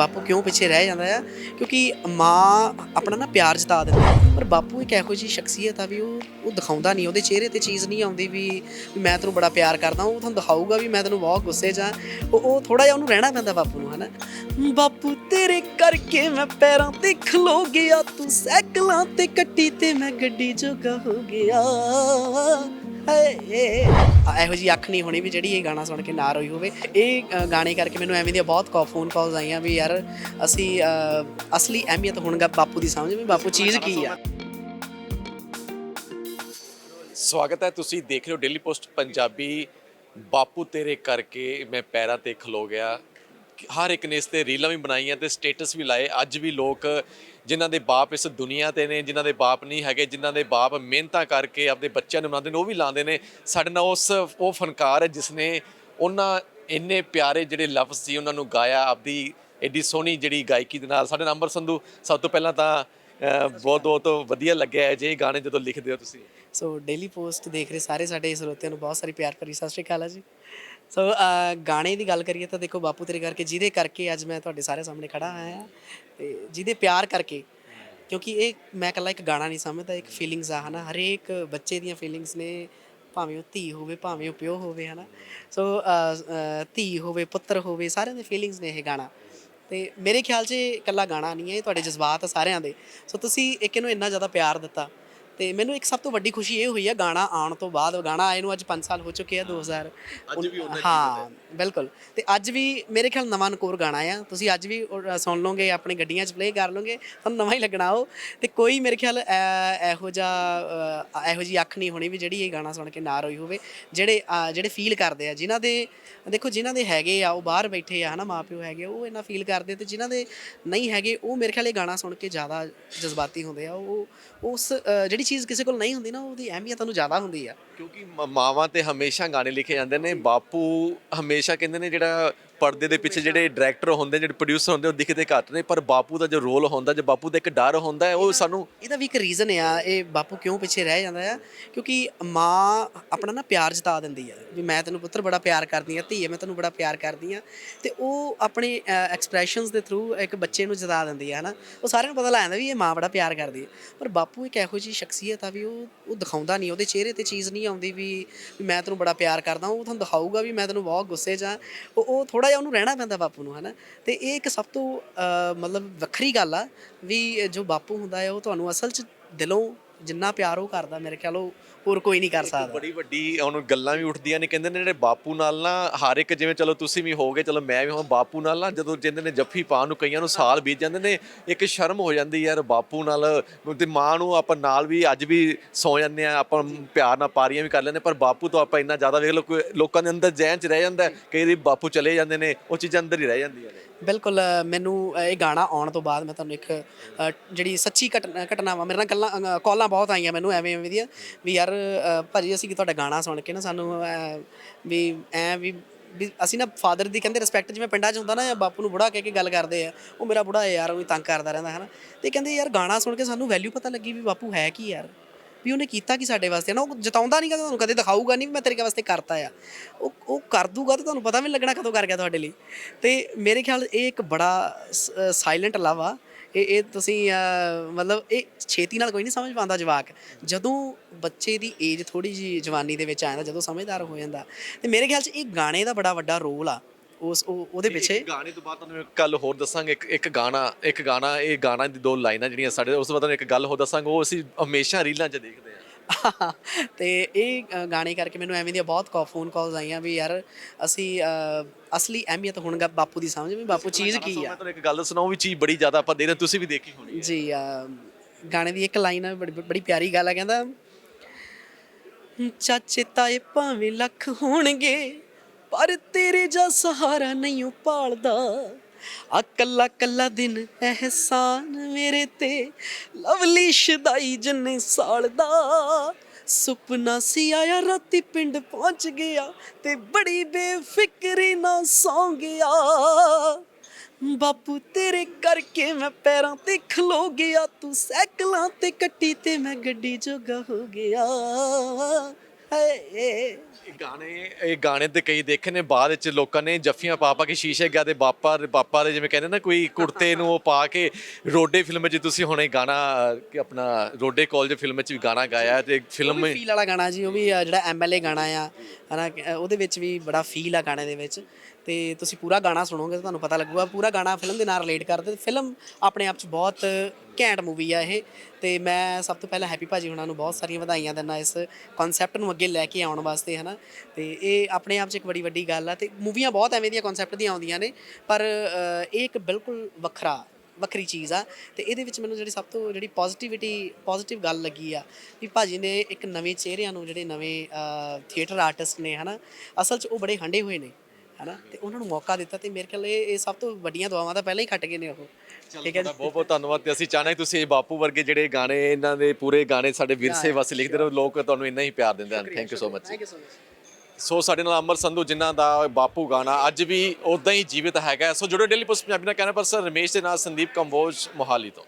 ਬਾਪੂ ਕਿਉਂ ਪਿੱਛੇ ਰਹਿ ਜਾਂਦਾ ਆ? ਕਿਉਂਕਿ ਮਾਂ ਆਪਣਾ ਨਾ ਪਿਆਰ ਜਤਾ ਦਿੰਦੀ ਆ। ਪਰ ਬਾਪੂ ਇੱਕ ਇਹੋ ਜਿਹੀ ਸ਼ਖਸੀਅਤ ਆ ਵੀ ਉਹ ਉਹ ਦਿਖਾਉਂਦਾ ਨਹੀਂ। ਉਹਦੇ ਚਿਹਰੇ ਤੇ ਚੀਜ਼ ਨਹੀਂ ਆਉਂਦੀ ਵੀ ਵੀ ਮੈਂ ਤੈਨੂੰ ਬੜਾ ਪਿਆਰ ਕਰਦਾ। ਉਹ ਤੁਹਾਨੂੰ ਦਿਖਾਊਗਾ ਵੀ ਮੈਂ ਤੈਨੂੰ ਬਹੁਤ ਗੁੱਸੇ 'ਚ ਆ ਉਹ ਉਹ ਥੋੜਾ ਜਿਹਾ ਉਹਨੂੰ ਰਹਿਣਾ ਪੈਂਦਾ ਬਾਪੂ ਨੂੰ, ਹਨਾ? ਬਾਪੂ, ਤੇਰੇ ਕਰਕੇ ਮੈਂ ਪੈਰਾਂ ਤੇ ਖਲੋ ਗਿਆ। ਤੂੰ ਸਾਈਕਲਾਂ ਤੇ ਕੱਟੀ ਤੇ ਮੈਂ ਗੱਡੀ ਜੋਗਾ ਹੋ ਗਿਆ। ਇਹੋ ਜੀ ਅੱਖ ਨਹੀਂ ਹੋਣੀ ਵੀ ਜਿਹੜੀ ਇਹ ਗਾਣਾ ਸੁਣ ਕੇ ਨਾ ਰੋਈ ਹੋਵੇ। ਇਹ ਗਾਣੇ ਕਰਕੇ ਮੈਨੂੰ ਐਵੇਂ ਦੀਆਂ ਬਹੁਤ ਕਾ ਫੋਨ ਕਾਲਸ ਆਈਆਂ ਵੀ ਯਾਰ ਅਸੀਂ ਅ, ਅਸਲੀ ਅਹਿਮੀਅਤ ਹੋਣਗਾ ਬਾਪੂ ਦੀ ਸਮਝ ਵੀ ਬਾਪੂ ਚੀਜ਼ ਕੀ ਆ? ਸਵਾਗਤ ਹੈ ਤੁਸੀਂ ਦੇਖ ਰਹੇ ਹੋ ਡੇਲੀ ਪੋਸਟ ਪੰਜਾਬੀ। ਬਾਪੂ ਤੇਰੇ ਕਰਕੇ ਮੈਂ ਪੈਰਾਂ ਤੇ ਖਲੋ ਗਿਆ। ਹਰ ਇੱਕ ਨੇ ਇਸ ਤੇ ਰੀਲਾਂ ਵੀ ਬਣਾਈਆਂ ਤੇ ਸਟੇਟਸ ਵੀ ਲਾਏ। ਅੱਜ ਵੀ ਲੋਕ ਜਿਨ੍ਹਾਂ ਦੇ ਬਾਪ ਇਸ ਦੁਨੀਆ ਤੇ ਨੇ, ਜਿਨ੍ਹਾਂ ਦੇ ਬਾਪ ਨਹੀਂ ਹੈਗੇ, ਜਿਨ੍ਹਾਂ ਦੇ ਬਾਪ ਮਿਹਨਤਾਂ ਕਰਕੇ ਆਪਣੇ ਬੱਚਿਆਂ ਨੂੰ ਬਣਾਉਂਦੇ ਨੇ, ਉਹ ਵੀ ਲਾਉਂਦੇ ਨੇ। ਸਾਡੇ ਨਾਲ ਉਸ, ਉਹ ਫਨਕਾਰ ਹੈ ਜਿਸ ਨੇ ਉਹਨਾਂ ਇੰਨੇ ਪਿਆਰੇ ਜਿਹੜੇ ਲਫ਼ਜ਼ ਸੀ, ਉਹਨਾਂ ਨੂੰ ਗਾਇਆ, ਆਪਦੀ ਐਡੀ ਸੋਹਣੀ ਜਿਹੜੀ ਗਾਇਕੀ ਦੇ ਨਾਲ। ਸਾਡੇ ਨਾਲ ਅੰਬਰ ਸੰਧੂ, ਸਭ ਤੋਂ ਪਹਿਲਾਂ ਤਾਂ ਬਹੁਤ ਬਹੁਤ ਵਧੀਆ ਲੱਗਿਆ ਹੈ ਜੇ ਗਾਣੇ ਜਦੋਂ ਲਿਖਦੇ ਹੋ ਤੁਸੀਂ। ਸੋ ਡੇਲੀ ਪੋਸਟ ਦੇਖ ਰਹੇ ਸਾਰੇ ਸਾਡੇ ਸਰੋਤਿਆਂ ਨੂੰ ਬਹੁਤ ਸਾਰੀ ਪਿਆਰ ਭਰੀ ਸਤਿ ਸ਼੍ਰੀ ਅਕਾਲ ਆ ਜੀ। ਸੋ ਅ, ਗਾਣੇ ਦੀ ਗੱਲ ਕਰੀਏ ਤਾਂ ਦੇਖੋ ਬਾਪੂ ਤੇਰੇ ਕਰਕੇ ਜਿਹਦੇ ਕਰਕੇ ਅੱਜ ਮੈਂ ਤੁਹਾਡੇ ਸਾਰੇ ਸਾਹਮਣੇ ਖੜਾ ਆਇਆ ਹਾਂ ਤੇ ਜਿਹਦੇ ਪਿਆਰ ਕਰਕੇ ਕਿਉਂਕਿ ਇਹ ਮੈਂ ਇਕੱਲਾ ਇੱਕ ਗਾਣਾ ਨਹੀਂ ਸਮਝਦਾ ਇੱਕ ਫੀਲਿੰਗਸ ਆ ਹਨਾ? ਹਰੇਕ ਬੱਚੇ ਦੀਆਂ ਫੀਲਿੰਗਸ ਨੇ ਭਾਵੇਂ ਉਹ ਧੀ ਹੋਵੇ ਭਾਵੇਂ ਉਹ ਪਿਓ ਹੋਵੇ ਹਨਾ? ਸੋ ਅ, ਅ, ਧੀ ਹੋਵੇ ਪੁੱਤਰ ਹੋਵੇ ਸਾਰਿਆਂ ਦੇ ਫੀਲਿੰਗਸ ਨੇ ਇਹ ਗਾਣਾ। ਤੇ ਮੇਰੇ ਖਿਆਲ 'ਚ ਇਹ ਇਕੱਲਾ ਗਾਣਾ ਨਹੀਂ ਹੈ ਇਹ ਤੁਹਾਡੇ ਜਜ਼ਬਾਤ ਆ ਸਾਰਿਆਂ ਦੇ। ਸੋ ਤੁਸੀਂ ਇੱਕ ਇਹਨੂੰ ਇੰਨਾ ਜ਼ਿਆਦਾ ਪਿਆਰ ਦਿੱਤਾ ਤੇ ਮੈਨੂੰ ਇੱਕ ਸਭ ਤੋਂ ਵੱਡੀ ਖੁਸ਼ੀ ਇਹ ਹੋਈ ਹੈ ਗਾਣਾ ਆਉਣ ਤੋਂ ਬਾਅਦ ਗਾਣਾ ਆਏ ਨੂੰ ਅੱਜ 5 ਸਾਲ ਹੋ ਚੁੱਕੇ ਆ 2000 ਅੱਜ ਵੀ ਉਹਨਾਂ ਹਾਂ ਬਿਲਕੁਲ। ਤੇ ਅੱਜ ਵੀ ਮੇਰੇ ਖਿਆਲ ਨਵਾਂ ਨਕੋਰ ਗਾਣਾ ਆ। ਤੁਸੀਂ ਅੱਜ ਵੀ ਉਹ, ਸੁਣ ਲਓਗੇ ਆਪਣੀ ਗੱਡੀਆਂ 'ਚ ਪਲੇ ਕਰ ਲਓਗੇ ਤੁਹਾਨੂੰ ਨਵਾਂ ਹੀ ਲੱਗਣਾ ਉਹ। ਤੇ ਕੋਈ ਮੇਰੇ ਖਿਆਲ ਐ- ਇਹੋ ਜਿਹਾ ਅ, ਇਹੋ ਜੀ ਅੱਖ ਨਹੀਂ ਹੋਣੀ ਵੀ ਜਿਹੜੀ ਇਹ ਗਾਣਾ ਸੁਣ ਕੇ ਨਾ ਰੋਈ ਹੋਵੇ। ਜਿਹੜੇ ਅ, ਜਿਹੜੇ ਫੀਲ ਕਰਦੇ ਆ ਜਿਨ੍ਹਾਂ ਦੇ ਦੇਖੋ ਜਿਨ੍ਹਾਂ ਦੇ ਹੈਗੇ ਆ ਉਹ ਬਾਹਰ ਬੈਠੇ ਆ ਹਨਾ ਮਾਪਿਓ ਹੈਗੇ ਉਹ ਇਹਨਾਂ ਫੀਲ ਕਰਦੇ ਤੇ ਜਿਨ੍ਹਾਂ ਦੇ ਨਹੀਂ ਹੈਗੇ ਉਹ ਮੇਰੇ ਖਿਆਲ ਇਹ ਗਾਣਾ ਸੁਣ ਕੇ ਜ਼ਿਆਦਾ ਜਜ਼ਬਾਤੀ ਹੁੰਦੇ ਆ। ਉਹ ਉਸ ਅ, ਜਿਹੜੀ ਚੀਜ਼ ਕਿਸੇ ਕੋਲ ਨਹੀਂ ਹੁੰਦੀ ਨਾ, ਉਹਦੀ ਅਹਿਮੀਅਤ ਉਹਨੂੰ ਜ਼ਿਆਦਾ ਹੁੰਦੀ ਆ। ਕਿਉਂਕਿ ਮ- ਮਾਵਾਂ ਤੇ ਹਮੇਸ਼ਾ ਗਾਣੇ ਲਿਖੇ ਜਾਂਦੇ ਨੇ, ਬਾਪੂ ਹਮੇਸ਼ਾ ਕਹਿੰਦੇ ਨੇ ਜਿਹੜਾ ਪਰਦੇ ਦੇ ਪਿੱਛੇ ਜਿਹੜੇ ਡਾਇਰੈਕਟਰ ਹੁੰਦੇ ਜਿਹੜੇ ਪ੍ਰੋਡਿਊਸਰ ਹੁੰਦੇ ਉਹ ਦਿਖਦੇ ਘੱਟ ਨੇ ਪਰ ਬਾਪੂ ਦਾ ਜੋ ਰੋਲ ਹੁੰਦਾ ਜੋ ਬਾਪੂ ਦਾ ਇੱਕ ਡਰ ਹੁੰਦਾ ਹੈ ਉਹ ਸਾਨੂੰ ਇਹਦਾ ਵੀ ਇੱਕ ਰੀਜ਼ਨ ਆ ਇਹ ਬਾਪੂ ਕਿਉਂ ਪਿੱਛੇ ਰਹਿ ਜਾਂਦਾ ਆ? ਕਿਉਂਕਿ ਮਾਂ ਆਪਣਾ ਨਾ ਪਿਆਰ ਜਤਾ ਦਿੰਦੀ ਆ। ਵੀ ਮੈਂ ਤੈਨੂੰ ਪੁੱਤਰ ਬੜਾ ਪਿਆਰ ਕਰਦੀ ਆ ਧੀਏ ਮੈਂ ਤੈਨੂੰ ਬੜਾ ਪਿਆਰ ਕਰਦੀ ਆ। ਤੇ ਉਹ ਆਪਣੇ ਐਕਸਪ੍ਰੈਸ਼ਨਸ ਦੇ ਥਰੂ ਇੱਕ ਬੱਚੇ ਨੂੰ ਜਤਾ ਦਿੰਦੀ ਆ ਹਨਾ? ਉਹ ਸਾਰਿਆਂ ਨੂੰ ਪਤਾ ਲੱਗ ਜਾਂਦਾ ਵੀ ਇਹ ਮਾਂ ਬੜਾ ਪਿਆਰ ਕਰਦੀ ਆ। ਪਰ ਬਾਪੂ ਇੱਕ ਇਹੋ ਜਿਹੀ ਸ਼ਖਸੀਅਤ ਆ ਵੀ ਉਹ ਉਹ ਦਿਖਾਉਂਦਾ ਨਹੀਂ ਉਹਦੇ ਚਿਹਰੇ ਤੇ ਚੀਜ਼ ਨਹੀਂ ਆਉਂਦੀ ਵੀ ਮੈਂ ਤੈਨੂੰ ਬੜਾ ਪਿਆਰ ਕਰਦਾ ਉਹ ਤੁਹਾਨੂੰ ਦਿਖਾਊਗਾ ਵੀ ਮੈਂ ਤੈਨੂੰ ਬਹੁਤ ਗੁੱਸੇ 'ਚ ਆ। ਉਹ ਉਹ ਥੋੜਾ ਜਿਹਾ ਉਹਨੂੰ ਰਹਿਣਾ ਪੈਂਦਾ ਬਾਪੂ ਨੂੰ, ਹਨਾ? ਤੇ ਇਹ ਇੱਕ ਸਭ ਤੋਂ ਮਤਲਬ ਵੱਖਰੀ ਗੱਲ ਆ ਵੀ ਜੋ ਬਾਪੂ ਹੁੰਦਾ ਹੈ, ਉਹ ਤੁਹਾਨੂੰ ਅਸਲ 'ਚ ਦਿਲੋਂ ਜਿੰਨਾ ਪਿਆਰ ਉਹ ਕਰਦਾ ਮੇਰੇ ਖਿਆਲ ਉਹ ਹੋਰ ਕੋਈ ਨਹੀਂ ਕਰ ਸਕਦਾ। ਬੜੀ ਵੱਡੀ ਹੁਣ ਗੱਲਾਂ ਵੀ ਉੱਠਦੀਆਂ ਨੇ ਕਹਿੰਦੇ ਨੇ ਜਿਹੜੇ ਬਾਪੂ ਨਾਲ ਨਾ ਹਰ ਇੱਕ ਜਿਵੇਂ ਚਲੋ ਤੁਸੀਂ ਵੀ ਹੋਗੇ ਚਲੋ ਮੈਂ ਵੀ ਹਾਂ ਬਾਪੂ ਨਾਲ ਨਾ ਜਦੋਂ ਜਿੰਦੇ ਨੇ ਜੱਫੀ ਪਾਉਣ ਨੂੰ ਕਈਆਂ ਨੂੰ ਸਾਲ ਬੀਤ ਜਾਂਦੇ ਨੇ ਇੱਕ ਸ਼ਰਮ ਹੋ ਜਾਂਦੀ ਯਾਰ ਬਾਪੂ ਨਾਲ ਤੇ ਮਾਂ ਨੂੰ ਆਪਾਂ ਨਾਲ ਵੀ ਅੱਜ ਵੀ ਸੌ ਜਾਂਦੇ ਆ ਆਪਾਂ ਪਿਆਰ ਨਾਲ ਪਾਰੀਆਂ ਵੀ ਕਰ ਲੈਂਦੇ ਪਰ ਬਾਪੂ ਤੋਂ ਆਪਾਂ ਇੰਨਾ ਜ਼ਿਆਦਾ ਵੇਖ ਕੋਈ ਲੋਕਾਂ ਦੇ ਅੰਦਰ ਜ਼ਹਿਨ 'ਚ ਰਹਿ ਜਾਂਦਾ ਕਈ ਵਾਰੀ ਬਾਪੂ ਚਲੇ ਜਾਂਦੇ ਨੇ ਉਹ ਚੀਜ਼ਾਂ ਅੰਦਰ ਹੀ ਰਹਿ ਜਾਂਦੀਆਂ ਨੇ। ਬਿਲਕੁਲ ਮੈਨੂੰ ਇਹ ਗਾਣਾ ਆਉਣ ਤੋਂ ਬਾਅਦ ਮੈਂ ਤੁਹਾਨੂੰ ਇੱਕ ਜਿਹੜੀ ਸੱਚੀ ਘਟਨਾ ਘਟਨਾਵਾਂ ਮੇਰੇ ਨਾਲ ਗੱਲਾਂ ਅ, ਕਾਲਾਂ ਬਹੁਤ ਆਈਆਂ ਮੈਨੂੰ ਐਵੇਂ ਐਵੇਂ ਦੀਆਂ ਵੀ ਯਾਰ ਅ, ਭਾਜੀ ਅਸੀਂ ਤੁਹਾਡਾ ਗਾਣਾ ਸੁਣ ਕੇ ਨਾ ਸਾਨੂੰ ਵੀ ਐ ਵੀ ਵੀ ਅਸੀਂ ਨਾ ਫਾਦਰ ਦੀ ਕਹਿੰਦੇ ਰਿਸਪੈਕਟ ਜਿਵੇਂ ਪਿੰਡਾਂ 'ਚ ਹੁੰਦਾ ਨਾ ਬਾਪੂ ਨੂੰ ਬੁੜਾ ਕਹਿ ਕੇ ਗੱਲ ਕਰਦੇ ਆ ਉਹ ਮੇਰਾ ਬੁੜਾ ਹੈ ਯਾਰ ਉਹ ਤੰਗ ਕਰਦਾ ਰਹਿੰਦਾ ਹੈ ਨਾ ਤੇ ਕਹਿੰਦੇ ਯਾਰ ਗਾਣਾ ਸੁਣ ਕੇ ਸਾਨੂੰ ਵੈਲਿਊ ਪਤਾ ਲੱਗੀ ਵੀ ਬਾਪੂ ਹੈ ਕੀ ਯਾਰ। ਵੀ ਉਹਨੇ ਕੀਤਾ ਕੀ ਸਾਡੇ ਵਾਸਤੇ? ਨਾ ਉਹ ਜਤਾਉਂਦਾ ਨਹੀਂ ਤੁਹਾਨੂੰ ਕਦੇ ਦਿਖਾਊਗਾ ਨਹੀਂ ਵੀ ਮੈਂ ਤੇਰੇ ਵਾਸਤੇ ਕਰਤਾ ਆ। ਉਹ ਉਹ ਕਰ ਦੂਗਾ ਤੇ ਤੁਹਾਨੂੰ ਪਤਾ ਵੀ ਲੱਗਣਾ ਕਦੋਂ ਕਰ ਗਿਆ ਤੁਹਾਡੇ ਲਈ। ਤੇ ਮੇਰੇ ਖਿਆਲ ਇਹ ਇੱਕ ਬੜਾ ਸਾਇਲੈਂਟ ਲਵ ਆ। ਇਹ ਇਹ ਤੁਸੀਂ ਮਤਲਬ ਇਹ ਛੇਤੀ ਨਾਲ ਕੋਈ ਨਹੀਂ ਸਮਝ ਪਾਉਂਦਾ ਜਵਾਕ। ਜਦੋਂ ਬੱਚੇ ਦੀ ਏਜ ਥੋੜੀ ਜੀ ਜਵਾਨੀ ਦੇ ਵਿੱਚ ਆ ਜਾਂਦਾ, ਜਦੋਂ ਸਮਝਦਾਰ ਹੋ ਜਾਂਦਾ। ਤੇ ਮੇਰੇ ਖਿਆਲ 'ਚ ਇਹ ਗਾਣੇ ਦਾ ਬੜਾ ਵੱਡਾ ਰੋਲ ਆ। ਉਸ ਉਹ- ਉਹਦੇ ਪਿੱਛੇ? ਗਾਣੇ ਤੋਂ ਬਾਅਦ ਤੁਹਾਨੂੰ ਇੱਕ ਗੱਲ ਹੋਰ ਦੱਸਾਂਗੇ ਇੱਕ ਇੱਕ ਗਾਣਾ ਇੱਕ ਗਾਣਾ ਇਹ ਗਾਣਾ ਦੀ ਦੋ ਲਾਈਨਾਂ ਜਿਹੜੀਆਂ ਸਾਡੇ ਉਸ ਤੋਂ ਬਾਅਦ ਤੁਹਾਨੂੰ ਇੱਕ ਗੱਲ ਹੋਰ ਦੱਸਾਂਗੇ ਉਹ ਅਸੀਂ ਹਮੇਸ਼ਾ ਰੀਲਾਂ 'ਚ ਦੇਖਦੇ ਹਾਂ। ਤੇ ਇਹ ਅ, ਗਾਣੇ ਕਰਕੇ ਮੈਨੂੰ ਐਵੇਂ ਦੀਆਂ ਬਹੁਤ ਕਾ ਫੋਨ ਕਾਲਸ ਆਈਆਂ ਵੀ ਯਾਰ ਅਸੀਂ ਅ, ਅਸਲੀ ਅਹਿਮੀਅਤ ਹੁਣ ਗਾ ਬਾਪੂ ਦੀ ਸਮਝ ਵੀ ਬਾਪੂ ਚੀਜ਼ ਕੀ ਮੈਂ ਆ ਤੁਹਾਨੂੰ ਇੱਕ ਗੱਲ ਸੁਣਾਉ ਵੀ ਚੀਜ਼ ਬੜੀ ਜ਼ਿਆਦਾ ਆਪਾਂ ਦੇਖਦੇ ਹਾਂ, ਤੁਸੀਂ ਵੀ ਦੇਖੀ ਹੋਣੀ ਜੀ ਅ, ਗਾਣੇ ਦੀ ਇੱਕ ਲਾਈਨ ਆ ਬੜੀ ਬੜੀ ਪਿਆਰੀ ਗੱਲ ਆ ਕਹਿੰਦਾ ਚਾਚੇ ਤਾਏ ਭਾਵੇਂ ਲੱਖ ਹੋਣਗੇ ਪਰ ਤੇਰੇ ਜਾ ਸਹਾਰਾ ਨਹੀਂ ਓ ਪਾਲਦਾ ਆ ਕੱਲਾ ਕੱਲਾ ਦਿਨ ਅਹਿਸਾਨ ਮੇਰੇ ਤੇ। ਲਵਲੀ ਸ਼ਦਾਈ ਜੰਨੇ ਸਾਲਦਾ ਸੁਪਨਾ ਸੀ ਆਇਆ, ਰਾਤੀ ਪਿੰਡ ਪਹੁੰਚ ਗਿਆ ਤੇ ਬੜੀ ਬੇਫਿਕਰੀ ਨਾਲ ਸੌਂ ਗਿਆ। ਬਾਪੂ ਤੇਰੇ ਕਰਕੇ ਮੈਂ ਪੈਰਾਂ ਤੇ ਖਲੋ ਗਿਆ, ਤੂੰ ਸਾਈਕਲਾਂ ਤੇ ਕੱਟੀ ਤੇ ਮੈਂ ਗੱਡੀ ਜੋਗਾ ਹੋ ਗਿਆ। ਹਏ ਇਹ ਗਾਣੇ ਇਹ ਗਾਣੇ ਤੇ ਕਈ ਦੇਖੇ ਨੇ ਬਾਅਦ ਵਿੱਚ ਲੋਕਾਂ ਨੇ ਜੱਫੀਆਂ ਪਾ ਪਾ ਕੇ ਸ਼ੀਸ਼ੇ ਗਾ ਦੇ ਬਾਪਾ ਬਾਪਾ ਦੇ ਜਿਵੇਂ ਕਹਿੰਦੇ ਨਾ ਕੋਈ ਕੁੜਤੇ ਨੂੰ ਉਹ ਪਾ ਕੇ ਰੋਡੇ ਫਿਲਮ 'ਚ ਤੁਸੀਂ ਹੁਣੇ ਗਾਣਾ ਕਿ ਆਪਣਾ ਰੋਡੇ ਕਾਲਜ ਫਿਲਮ 'ਚ ਵੀ ਗਾਣਾ ਗਾਇਆ ਤੇ ਫਿਲਮ ਫੀਲ ਵਾਲਾ ਗਾਣਾ ਜੀ ਉਹ ਵੀ ਆ, ਜਿਹੜਾ ਐਮਐਲਏ ਗਾਣਾ ਆ ਹਨਾ ਕਿ, ਉਹਦੇ ਵਿੱਚ ਵੀ ਬੜਾ ਫੀਲ ਆ ਗਾਣੇ ਦੇ ਵਿੱਚ। ਤੇ ਤੁਸੀਂ ਪੂਰਾ ਗਾਣਾ ਸੁਣੋਗੇ ਤਾਂ ਤੁਹਾਨੂੰ ਪਤਾ ਲੱਗੂਗਾ ਪੂਰਾ ਗਾਣਾ ਫਿਲਮ ਦੇ ਨਾਲ ਰਿਲੇਟ ਕਰਦੇ ਫਿਲਮ ਆਪਣੇ ਆਪ 'ਚ ਬਹੁਤ ਘੈਂਟ ਮੂਵੀ ਆ ਇਹ ਤੇ ਮੈਂ ਸਭ ਤੋਂ ਪਹਿਲਾਂ ਹੈਪੀ ਭਾਜੀ ਹੁਣਾਂ ਨੂੰ ਬਹੁਤ ਸਾਰੀਆਂ ਵਧਾਈਆਂ ਦਿੰਦਾ ਇਸ ਕਨਸੈਪਟ ਨੂੰ ਅੱਗੇ ਲੈ ਕੇ ਆਉਣ ਵਾਸਤੇ, ਹਨਾ? ਤੇ ਇਹ ਆਪਣੇ ਆਪ 'ਚ ਇੱਕ ਬੜੀ ਵੱਡੀ ਗੱਲ ਆ ਤੇ ਮੂਵੀਆਂ ਬਹੁਤ ਐਵੇਂ ਦੀਆਂ ਕਨਸੈਪਟ ਦੀਆਂ ਆਉਂਦੀਆਂ ਨੇ, ਪਰ ਇਹ ਇੱਕ ਬਿਲਕੁਲ ਵੱਖਰਾ, ਵੱਖਰੀ ਚੀਜ਼ ਆ ਤੇ ਇਹਦੇ ਵਿੱਚ ਮੈਨੂੰ ਜਿਹੜੀ ਸਭ ਤੋਂ ਜਿਹੜੀ ਪੋਜ਼ਿਟਿਵਿਟੀ ਪੋਜ਼ਿਟਿਵ ਗੱਲ ਲੱਗੀ ਆ ਵੀ ਭਾਜੀ ਨੇ ਇੱਕ ਨਵੇਂ ਚਿਹਰਿਆਂ ਨੂੰ ਜਿਹੜੇ ਨਵੇਂ ਥੀਏਟਰ ਆਰਟਿਸਟ ਨੇ, ਹਨਾ? ਅਸਲ 'ਚ ਉਹ ਬੜੇ ਹੰਡੇ ਹੋਏ ਨੇ। ਹਨਾ? ਤੇ ਉਹਨਾਂ ਨੂੰ ਮੌਕਾ ਦਿੱਤਾ ਤੇ ਮੇਰੇ ਖਿਆਲ ਇਹ ਇਹ ਸਭ ਤੋਂ ਵੱਡੀਆਂ ਦੁਆਵਾਂ ਤਾਂ ਪਹਿਲਾਂ ਹੀ ਖੱਟ ਗਏ ਨੇ ਉਹ। ਠੀਕ ਹੈ ਬਹੁਤ ਬਹੁਤ ਧੰਨਵਾਦ ਤੇ ਅਸੀਂ ਚਾਹਨਾ ਤੁਸੀਂ ਇਹ ਬਾਪੂ ਵਰਗੇ ਜਿਹੜੇ ਗਾਣੇ ਇਹਨਾਂ ਦੇ ਪੂਰੇ ਗਾਣੇ ਸਾਡੇ ਵਿਰਸੇ ਵਾਸਤੇ ਲਿਖਦੇ ਰਹੋ ਲੋਕ ਤੁਹਾਨੂੰ ਇੰਨਾ ਹੀ ਪਿਆਰ ਦਿੰਦੇ ਹਨ। Thank you so much thank you so much so ਸਾਡੇ ਨਾਲ ਅਮਰ ਸੰਧੂ ਜਿਨ੍ਹਾਂ ਦਾ ਬਾਪੂ ਗਾਣਾ ਅੱਜ ਵੀ ਉਦਾਂ ਹੀ ਜੀਵਿਤ ਹੈਗਾ ਸੋ ਜੁੜੋ ਡੇਲੀ ਪੋਸਟ ਪੰਜਾਬੀ ਨਾਲ। ਕਹਿਣਾ ਪਰ ਸਰ ਰਮੇਸ਼ ਦੇ ਨਾਲ ਸੰਦੀਪ ਕੰਬੋਜ ਮੋਹਾਲੀ ਤੋਂ।